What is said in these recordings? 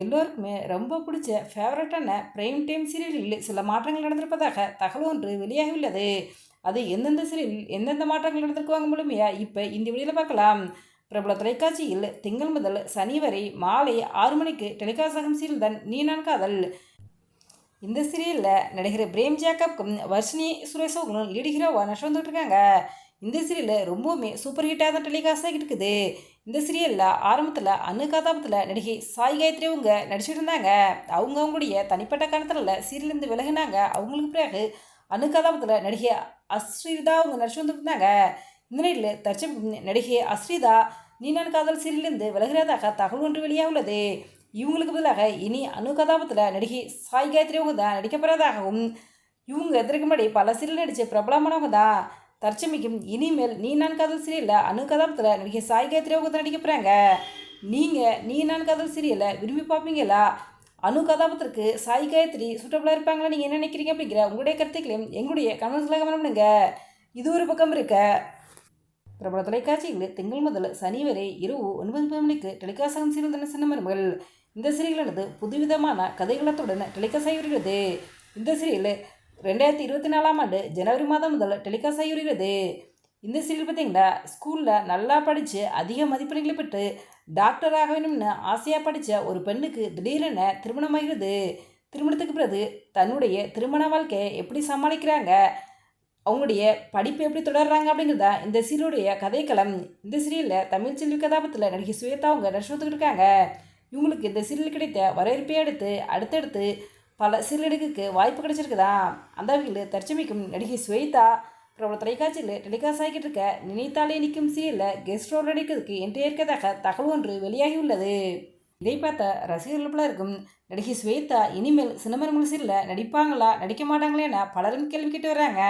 எல்லோருக்குமே ரொம்ப பிடிச்ச ஃபேவரட்டான பிரைம் டைம் சீரியலில் சில மாற்றங்கள் நடந்திருப்பதாக தகவல் ஒன்று வெளியாகியுள்ளது. அது எந்தெந்த சீரியலில் எந்தெந்த மாற்றங்கள் நடந்திருக்குவாங்க முழுமையா இப்போ இந்த வீடியோவில் பார்க்கலாம். பிரபல தொலைக்காட்சியில் திங்கள் முதல் சனி வரை மாலை ஆறு மணிக்கு டெலிகாஸ்ட் ஆகும் சீரியல் தான் நீ நான் காதல். இந்த சீரியலில் நடிகர் பிரேம் ஜேக்கப்க்கும் வர்ஷினி சுரேஷோகனும் லீடு ஹீரோவாக நஷ்டம் வந்துட்டு இருக்காங்க. இந்த சீரியலில் ரொம்பவுமே சூப்பர் ஹிட்டாக தான் டெலிகாஸ்ட் ஆகிட்டு இருக்குது. இந்த சீரியலில் ஆரம்பத்தில் அணு கதாபத்தில் நடிகை சாய் காயத்ரி அவங்க நடிச்சிட்டு இருந்தாங்க. அவங்க அவங்களுடைய தனிப்பட்ட காலத்தில் சீரியலேருந்து விலகினாங்க. அவங்களுக்கு பிறகு அணு கதாபத்தில் நடிகை அஸ்ரீதா அவங்க நடிச்சு வந்துருந்தாங்க இந்த நிலையில் தற்சமயம் நடிகை அஸ்ரீதா நீனான் காதல் சீரியலேருந்து விலகிறதாக தகவல் ஒன்று வெளியாக உள்ளது இவங்களுக்கு பதிலாக இனி அணு கதாபத்தில் நடிகை சாய் காயத்ரி அவங்க தான் நடிக்கப்படுறதாகவும் இவங்க இதற்கு முன்னாடி பல சீரியல் நடித்த பிரபலமானவங்க தான் தற்சமிக்கும் இனிமேல் நீ நான் காதல் சீரியலில் அணு கதாபத்தில் நடிகை சாய் காயத்ரி அவங்க தான் நடிக்க போகிறாங்க நீங்கள் நீ நான் காதல் சீரியலை விரும்பி பார்ப்பீங்களா? அணு கதாபத்திற்கு சாய் காயத்ரி சூட்டபுளாக இருப்பாங்களா நீங்கள் என்ன நினைக்கிறீங்க அப்படிங்கிற உங்களுடைய கருத்துக்களையும் எங்களுடைய கமெண்ட்ஸில் கமெண்ட் பண்ணுங்க. இது ஒரு பக்கம் இருக்க. பிரபல தொலைக்காட்சிகளில் திங்கள் முதல் சனி வரை இரவு ஒன்பது மணிக்கு டெலிகாஸ்ட் சீரியல் தானே சின்ன மருமகள். இந்த சீரியலானது புதுவிதமான கதைகளத்துடன் டெலிகாஸ்ட் ஆகி வருகிறது. இந்த சீரியல் ரெண்டாயிரத்தி இருபத்தி நாலாம் ஆண்டு ஜனவரி மாதம் முதல் டெலிகாஸ்ட் ஆகி வருகிறது. இந்த சீரியல் பார்த்திங்கன்னா ஸ்கூலில் நல்லா படித்து அதிக மதிப்பெண்களை பெற்று டாக்டர் ஆக வேணும்னு ஆசையாக படித்த ஒரு பெண்ணுக்கு திடீரென திருமணமாகிறது. திருமணத்துக்கு பிறகு தன்னுடைய திருமண வாழ்க்கையை எப்படி சமாளிக்கிறாங்க? அவங்களுடைய படிப்பு எப்படி தொடர்றாங்க அப்படிங்கிறதா இந்த சீரியலுடைய கதைக்களம். இந்த சீரியலில் தமிழ் செல்வி கதாபத்தில் நடிகை சுவேதா அவங்க நடிச்சுட்டு இருக்காங்க. இவங்களுக்கு இந்த சீரியல் கிடைத்த வரவேற்பை அடுத்து அடுத்தடுத்து பல சீரியலுக்கு வாய்ப்பு கிடைச்சிருக்குதா? அந்த வகையில் தற்சமைக்கும் நடிகை ஸ்வேதா பிரபல தொலைக்காட்சியில் டெலிகாஸ்ட் ஆகிட்டு இருக்க நினைத்தாலே நிற்கும் சீரியலில் கெஸ்ட் ரோல் நடிக்கிறதுக்கு என்று ஏற்கதாக தகவல் ஒன்று வெளியாகி உள்ளது இதை பார்த்த ரசிகர்கள் பலருக்கும் இருக்கும் நடிகை ஸ்வேதா இனிமேல் சினிமர்கள் சீரியலில் நடிப்பாங்களா நடிக்க மாட்டாங்களேன்னு பலரும் கேள்வி கேட்டு வர்றாங்க.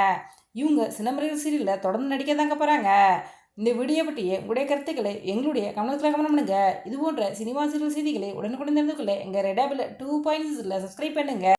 இவங்க சினிமர்கள் சீரியலில் தொடர்ந்து நடிக்க தாங்க போகிறாங்க இந்த வீடியோ பற்றிய உங்களுடைய கருத்துக்களை எங்களுடைய கவனத்தில் கவனம் பண்ணுங்க. இது போன்ற சினிமா சீரியல் செய்திகளை உடனுக்குடன் தெரிந்து கொள்ள எங்கள் ரெடாபில் டூ பாயிண்ட்ஸில் சப்ஸ்கிரைப் பண்ணுங்கள்